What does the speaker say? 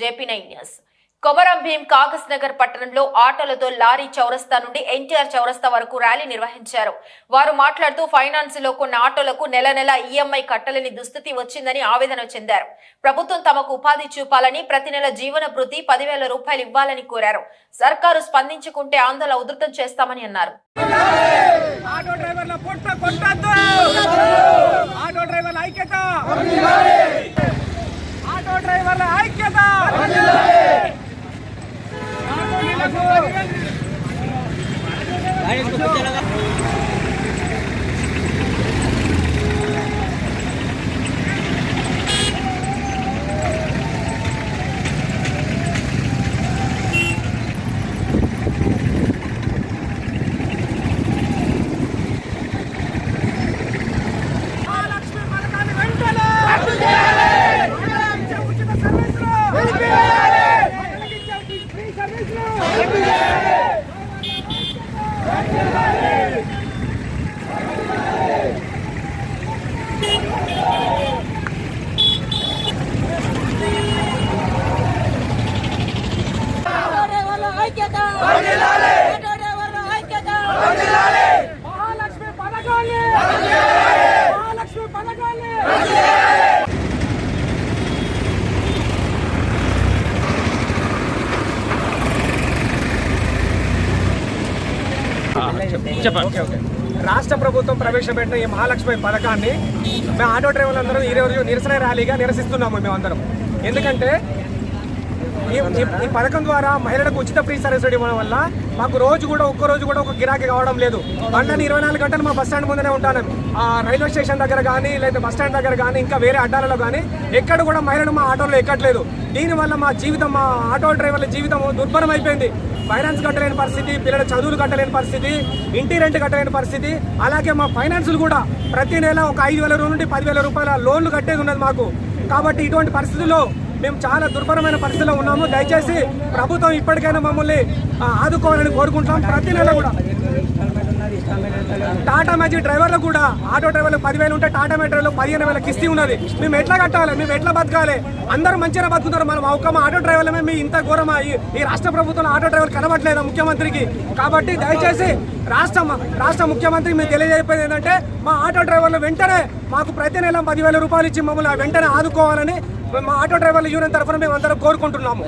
JP nine news. Komaram Bheem Kagaznagar పట్టణంలో ఆటోలతో lorry చౌరస్తా నుండి ఎన్టీఆర్ చౌరస్తా వరకు ర్యాలీ నిర్వహించారు. వారు మాట్లాడుతూ ఫైనాన్స్లో కొన్ని ఆటోలకు నెల నెల ఈఎంఐ కట్టలేని దుస్థితి వచ్చిందని ఆవేదన చెందారు. ప్రభుత్వం తమకు ఉపాధి చూపాలని ప్రతి నెల జీవన భృతి పదివేల రూపాయలు ఇవ్వాలని కోరారు. సర్కారు స్పందించుకుంటే ఆందోళన ఉధృతం చేస్తామని అన్నారు ఆటో డ్రైవర్ల పొట్ట కొట్టద్దు ఆటో డ్రైవర్ల ఐక్యత ఆటో ఐక్యత ఐక్యత ఆటోలకు మహాలక్ష్మి పథకాన్ని వెంటనే మహిళలకు ఉచిత సర్వీసులు మహిళలకు ఇచ్చే ఫ్రీ సర్వీసులు డ్రైవర్ల ఐక్యత ఆటో డ్రైవర్ల ఐక్యత మహాలక్ష్మి పథకాన్ని మహాలక్ష్మి పథకాన్ని ఓకే, ఓకే. రాష్ట్ర ప్రభుత్వం ప్రవేశపెట్టిన ఈ మహాలక్ష్మి పథకాన్ని మేము ఆటో డ్రైవర్లు అందరం ఈ రోజు నిరసన ర్యాలీగా నిరసిస్తున్నాము మేమందరం. ఎందుకంటే ఈ పథకం ద్వారా మహిళలకు ఉచిత ఫ్రీ సర్వీస్ ఇవ్వడం వల్ల మాకు రోజు కూడా ఒక్క రోజు కూడా ఒక గిరాకీ కావడం లేదు. బండ్లని ఇరవై నాలుగు గంటలు మా బస్ స్టాండ్ ముందనే ఉంటాను. ఆ రైల్వే స్టేషన్ దగ్గర కానీ లేదా బస్ స్టాండ్ దగ్గర కానీ ఇంకా వేరే అడ్డాలలో కానీ ఎక్కడ కూడా మహిళలు మా ఆటోలో ఎక్కట్లేదు. దీనివల్ల మా జీవితం మా ఆటో డ్రైవర్ల జీవితం దుర్భరం అయిపోయింది. ఫైనాన్స్ కట్టలేని పరిస్థితి పిల్లల చదువులు కట్టలేని పరిస్థితి ఇంటి రెంట్ కట్టలేని పరిస్థితి. అలాగే మా ఫైనాన్సులు కూడా ప్రతి నెల ఒక ఐదు వేల నుండి పదివేల రూపాయల లోన్లు కట్టేది ఉన్నది మాకు. కాబట్టి ఇటువంటి పరిస్థితుల్లో మేము చాలా దుర్భరమైన పరిస్థితిలో ఉన్నాము. దయచేసి ప్రభుత్వం ఇప్పటికైనా మమ్మల్ని ఆదుకోవాలని కోరుకుంటున్నాం. ప్రతి నెల కూడా. టాటా మ్యాజిక్ డ్రైవర్లు కూడా ఆటో డ్రైవర్లు పదివేలు ఉంటే టాటా మెట్రోలో పదిహేను వేల కిస్తీ ఉన్నది. మేము ఎట్లా కట్టాలి? మేము ఎట్లా బతకాలి? అందరూ మంచిగా బతుకుతారు మనం ఒక్క మా ఆటో డ్రైవర్లమే. మీ ఇంత ఘోరమా? ఈ- రాష్ట్ర ప్రభుత్వం ఆటో డ్రైవర్ కనబట్లేదా ముఖ్యమంత్రికి? కాబట్టి దయచేసి రాష్ట్ర రాష్ట్ర ముఖ్యమంత్రికి మేము తెలియజేసేది ఏంటంటే మా ఆటో డ్రైవర్లు వెంటనే మాకు ప్రతి నెల పదివేల రూపాయలు ఇచ్చి మమ్మల్ని వెంటనే ఆదుకోవాలని మా ఆటో డ్రైవర్ల యూనియన్ తరఫున మేము అందరం కోరుకుంటున్నాము.